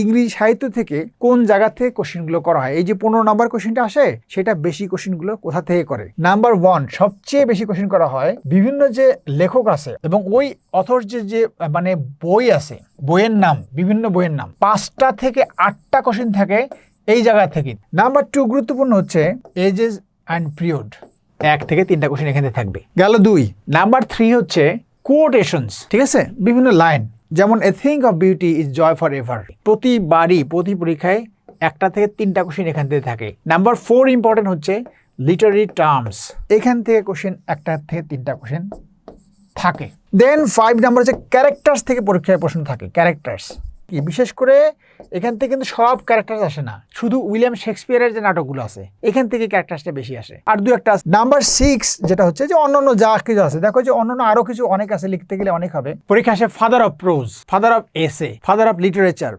ইংরেজি সাহিত্য থেকে কোন জায়গা থেকে কোশ্চেনগুলো করা হয়? এই যে পনেরো নাম্বার কোশ্চেনটা আসে, সেটা বেশি কোশ্চেনগুলো কোথা থেকে করে? নাম্বার ওয়ান সবচেয়ে বেশি কোশ্চেন করা হয় বিভিন্ন যে লেখক আছে এবং ওই অথর যে যে মানে বই আছে, বইয়ের নাম, বিভিন্ন বইয়ের নাম, পাঁচটা থেকে আটটা কোশ্চেন থাকে এই জায়গা থেকে। নাম্বার টু গুরুত্বপূর্ণ হচ্ছে এজেস অ্যান্ড পিরিয়ড এক থেকে তিনটা কোশ্চেন এখানে থাকবে। গেল দুই। নাম্বার থ্রি হচ্ছে কোটেশনস ঠিক আছে? বিভিন্ন লাইন যেমন a thing of beauty is joy forever প্রতিবারই, প্রতি পরীক্ষায় একটা থেকে তিনটা কোশ্চেন এখান থেকে থাকে। নাম্বার ফোর ইম্পর্টেন্ট হচ্ছে লিটারি টার্মস এখান থেকে কোশ্চেন একটা থেকে তিনটা কোশ্চেন থাকে। দেন ফাইভ নাম্বার হচ্ছে ক্যারেক্টার্স থেকে পরীক্ষায় প্রশ্ন থাকে। ক্যারেক্টার্স বিশেষ করে এখান থেকে কিন্তু সব ক্যারেক্টার আসে না। শুধু উইলিয়াম শেক্সপিয়ারের যে নাটকগুলো আছে, এখান থেকে ক্যারেক্টারসটা বেশি আসে। আর দু একটা নাম্বার সিক্স যেটা হচ্ছে যে অন্য যা কিছু আছে, দেখো যে অন্যান্য আরও কিছু অনেক আছে, লিখতে গেলে অনেক হবে। পরীক্ষা আসে father of prose father of essay father of literature